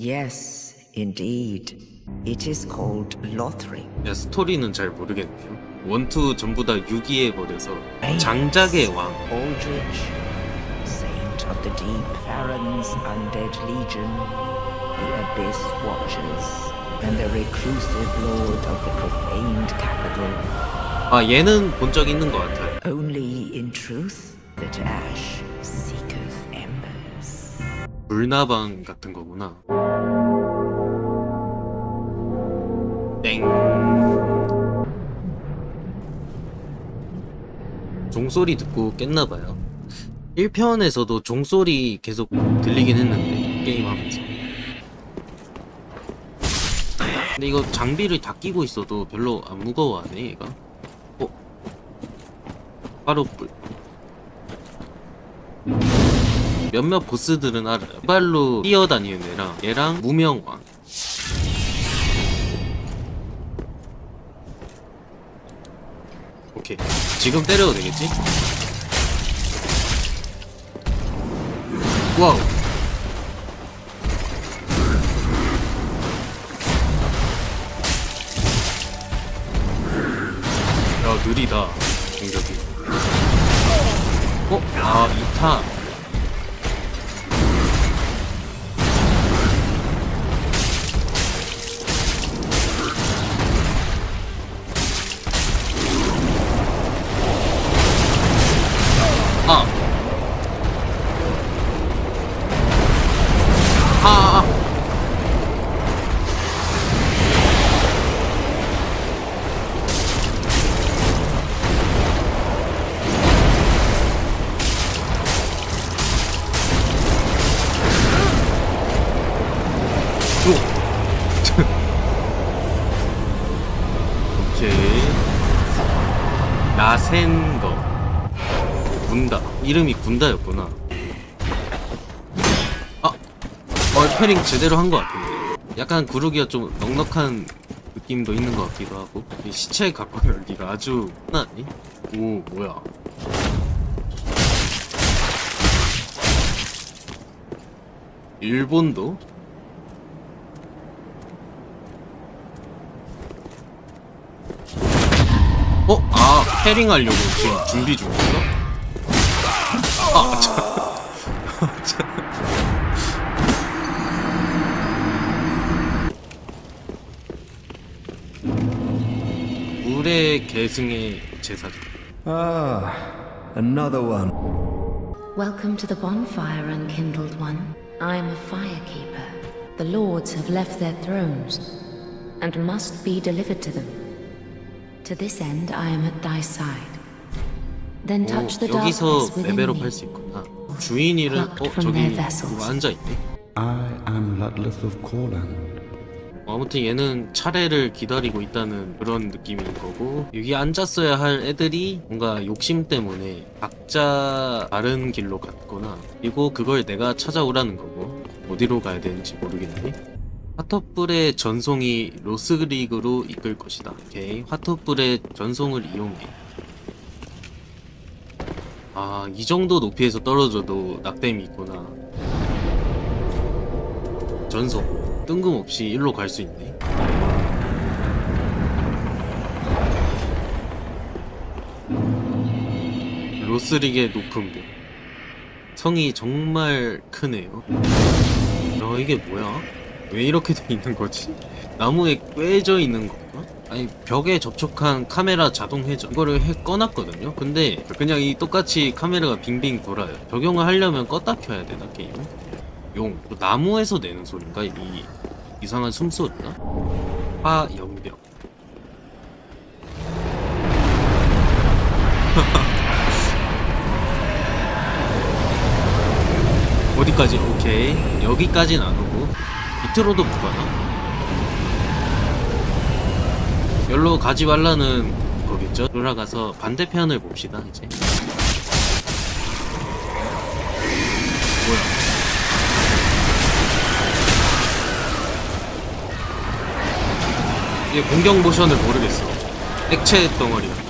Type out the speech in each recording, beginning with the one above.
Yes, indeed. It is called Lothric. 야, 스토리는 잘 모르겠네요. 원투 전부 다 유기해 버려서 장작의 왕. Aldrich, Saint of the Deep, Farron's Undead Legion, the Abyss Watchers, and the reclusive Lord of the Profaned Capital. 아 얘는 본 적 있는 것 같아요. Only in truth that ash seeketh embers. 불나방 같은 거구나. 땡. 종소리 듣고 깼나봐요. 1편에서도 종소리 계속 들리긴 했는데, 게임하면서. 근데 이거 장비를 다 끼고 있어도 별로 안 무거워하네, 얘가. 어? 바로 불. 몇몇 보스들은 알아요. 발로 뛰어다니는 애랑 얘랑 무명왕. 지금 때려도 되겠지? 와우. 야, 느리다. 공격이. 어? 아, 2탄. 오. 오케이. 나센거. 군다. 이름이 군다였구나. 아! 얼패링 제대로 한 것 같은데. 약간 구르기가 좀 넉넉한 느낌도 있는 것 같기도 하고. 이 시체 갖고 열기가 아주 흔하니? 오, 뭐야. 일본도? 어? 아, 패링 하려고 지금 준비 중이었어? 아, 참. 물의 계승의 제사죠. Ah, another one. Welcome to the bonfire, unkindled one. I am a firekeeper. The lords have left their thrones and must be delivered to them. To this end, I am at thy side. Then touch the 오, 여기서 darkness within 레벨업 me. 할 수 있구나. 주인 이름, 어, Plucked from 저기 their vessels. 누구 앉아 있네. I am Ludleth of Corland. 어, 아무튼 얘는 차례를 기다리고 있다는 그런 느낌인 거고 여기 앉았어야 할 애들이 뭔가 욕심 때문에 각자 다른 길로 갔거나 그리고 그걸 내가 찾아오라는 거고 어디로 가야 되는지 모르겠네 화터불의 전송이 로스리그로 이끌 것이다. 오케이. 화터불의 전송을 이용해. 아 이 정도 높이에서 떨어져도 낙뎀이 있구나. 전송. 뜬금없이 일로 갈 수 있네. 로스릭의 높은 벽 성이 정말 크네요. 야 이게 뭐야 왜 이렇게 돼 있는 거지 나무에 꿰져 있는 건가 아니 벽에 접촉한 카메라 자동 회전 이거를 해 꺼놨거든요 근데 그냥 이 똑같이 카메라가 빙빙 돌아요 적용을 하려면 껐다 켜야 되나 게임을 용. 또 나무에서 내는 소린가? 이 이상한 숨소리가? 화염병. 어디까지? 오케이. 여기까지는 안 오고. 밑으로도 못 가나? 열로 가지 말라는 거겠죠? 돌아가서 반대편을 봅시다, 이제. 뭐야? 이게 공격 모션을 모르겠어. 액체 덩어리야.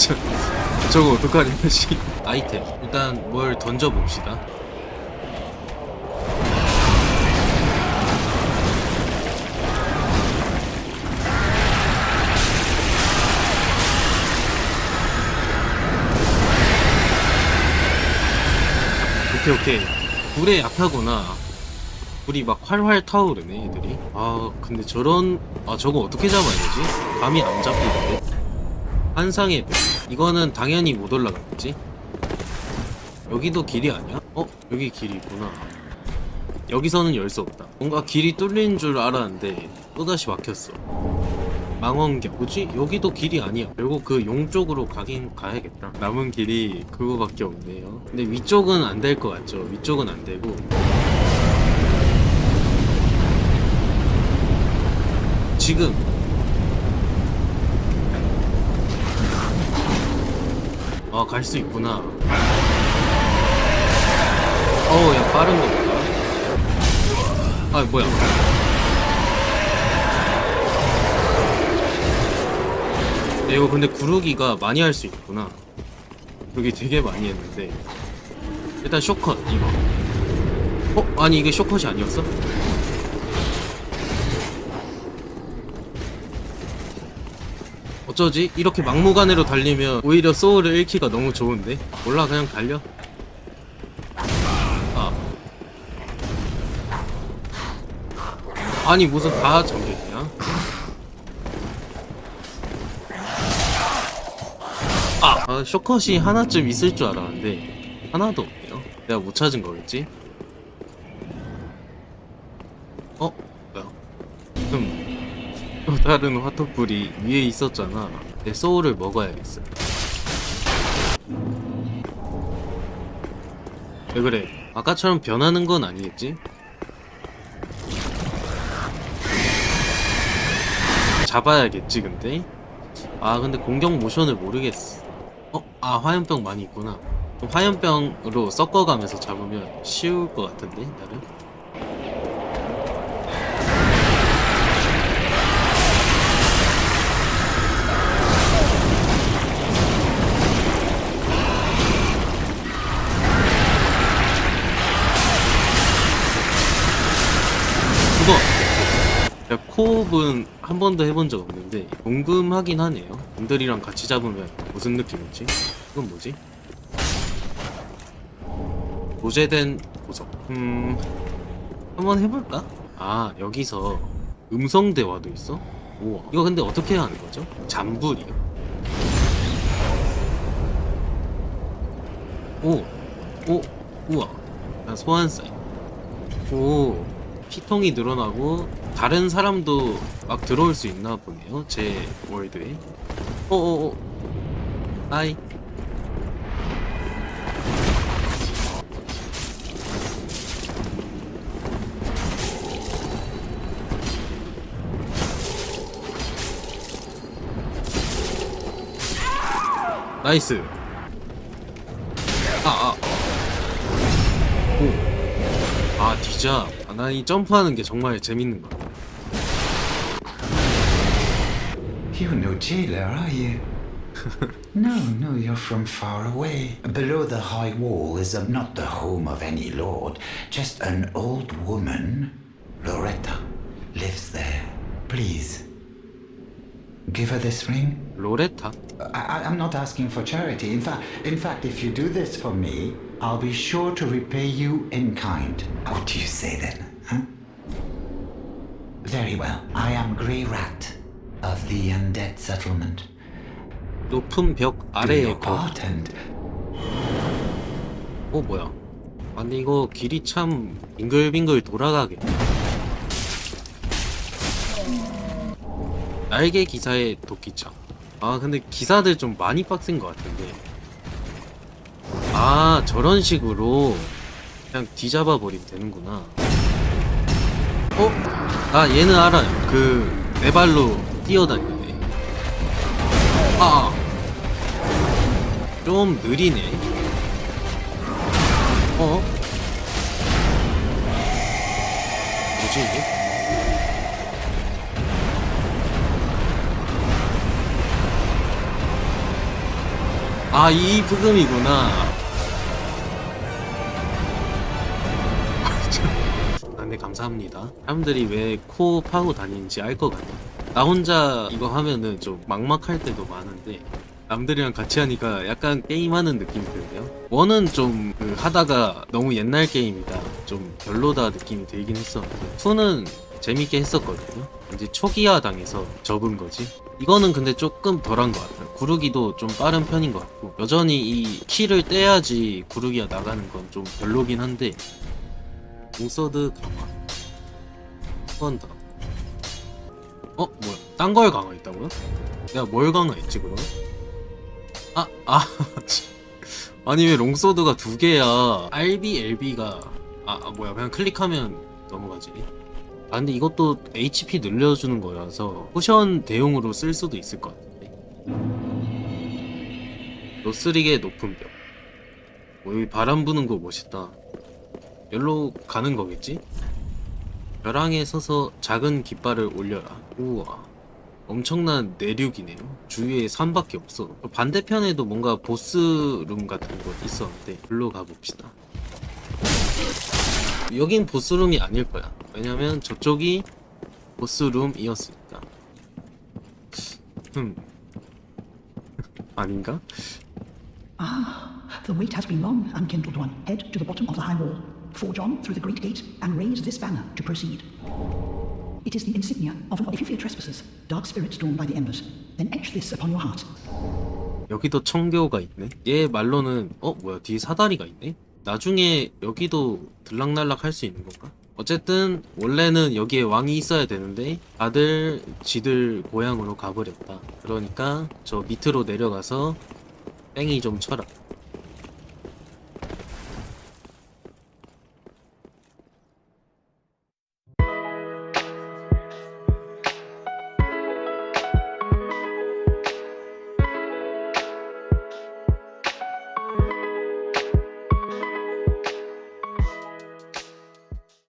저, 저거 어떡하냐 씨. 아이템 일단 뭘 던져봅시다. 오케이 오케이. 불에 약하구나 불이 막 활활 타오르네 애들이. 아 근데 저런 아 저거 어떻게 잡아야 되지? 감이 안 잡히는데 한상의 벽 이거는 당연히 못 올라가겠지? 여기도 길이 아니야? 어? 여기 길이 있구나. 여기서는 열 수 없다. 뭔가 길이 뚫린 줄 알았는데 또다시 막혔어. 망원경. 뭐지? 여기도 길이 아니야. 결국 그 용 쪽으로 가긴 가야겠다. 남은 길이 그거밖에 없네요. 근데 위쪽은 안 될 것 같죠? 위쪽은 안 되고. 지금 아 갈 수 있구나. 어우 야 빠른 거 보다 아 뭐야? 야, 이거 근데 구르기가 많이 할 수 있구나. 구르기 되게 많이 했는데. 일단 쇼컷 이거. 어? 아니 이게 쇼컷이 아니었어? 어쩌지? 이렇게 막무가내로 달리면 오히려 소울을 잃기가 너무 좋은데? 몰라 그냥 달려 아 아니 무슨 다 잠겼냐? 아, 아 쇼컷이 하나쯤 있을 줄 알았는데 하나도 없네요 내가 못 찾은 거겠지? 어? 뭐야? 음 또 다른 화토불이 위에 있었잖아. 내 소울을 먹어야겠어. 왜 그래? 아까처럼 변하는 건 아니겠지? 잡아야겠지 근데? 아 근데 공격 모션을 모르겠어. 어? 아 화염병 많이 있구나. 화염병으로 섞어가면서 잡으면 쉬울 것 같은데 나 는? 그거 야, 코업은 한 번도 해본 적 없는데 궁금하긴 하네요 놈들이랑 같이 잡으면 무슨 느낌이지? 이건 뭐지? 도제된 보석 음... 한번 해볼까? 아 여기서 음성 대화도 있어? 우와 이거 근데 어떻게 하는 거죠? 잠불이요 오! 오! 우와 난 소환 사인 오 피통이 늘어나고 다른 사람도 막 들어올 수 있나 보네요 제 월드에. 어어어. 하이. 나이스. 아아 오. 아 뒤자 아, 난이 점프하는 게 정말 재밌는 것 같아 You're no jailer, are you? no, no, you're from far away. Below the high wall is uh, not the home of any lord, just an old woman. Loretta lives there. Please, give her this ring. 로레타 I, I- I'm not asking for charity. In fact, in fact, if you do this for me, I'll be sure to repay you in kind. What do you say then? Huh? Very well. I am Grey Rat of the Undead Settlement. 높은 벽 Do 아래에 your 거 part and 어 뭐야 아 근데 이거 길이 참 빙글빙글 돌아가게 날개 기사의 도끼창 아 근데 기사들 좀 많이 빡센 것 같은데 아 저런 식으로 그냥 뒤잡아 버리면 되는구나 어? 아 얘는 알아요 그 네 발로 뛰어다니네 아, 좀 느리네. 어? 뭐지 이게? 아, 이 부금이구나. 네, 감사합니다. 사람들이 왜 코 파고 다니는지 알 것 같네. 나 혼자 이거 하면은 좀 막막할 때도 많은데, 남들이랑 같이 하니까 약간 게임하는 느낌이 드네요. 원은 좀 그 하다가 너무 옛날 게임이다. 좀 별로다 느낌이 들긴 했었는데, 투는 재밌게 했었거든요. 이제 초기화 당해서 접은 거지. 이거는 근데 조금 덜한 것 같아요. 구르기도 좀 빠른 편인 것 같고, 여전히 이 키를 떼야지 구르기가 나가는 건 좀 별로긴 한데, 웅서드 강화. 한번 더. 어? 뭐야? 딴걸 강화했다고요? 내가 뭘 강화했지, 그럼? 아, 아, 참. 아니, 왜 롱소드가 두 개야? RB, LB가. 아, 아, 뭐야. 그냥 클릭하면 넘어가지. 아, 근데 이것도 HP 늘려주는 거라서 쿠션 대용으로 쓸 수도 있을 것 같은데. 로스릭의 높은 벽. 오, 여기 바람 부는 거 멋있다. 여기로 가는 거겠지? 벼랑에 서서 작은 깃발을 올려라. 우와. 엄청난 내륙이네요. 주위에 산밖에 없어. 반대편에도 뭔가 보스룸 같은 거 있었는데, 글로 가봅시다. 여긴 보스룸이 아닐 거야. 왜냐면 저쪽이 보스룸이었으니까. 흠. 아닌가? The wait has been long, unkindled one. Head to the bottom of the high wall. Forge on through the great gate and raise this banner to proceed. It is the insignia of an if you fear trespassers, dark spirits drawn by the embers. Then etch this upon your heart. 여기도 청교가 있네. 얘 말로는 어 뭐야 뒤에 사다리가 있네. 나중에 여기도 들락날락 할 수 있는 건가? 어쨌든 원래는 여기에 왕이 있어야 되는데 다들 지들 고향으로 가버렸다. 그러니까 저 밑으로 내려가서 뺑이 좀 쳐라.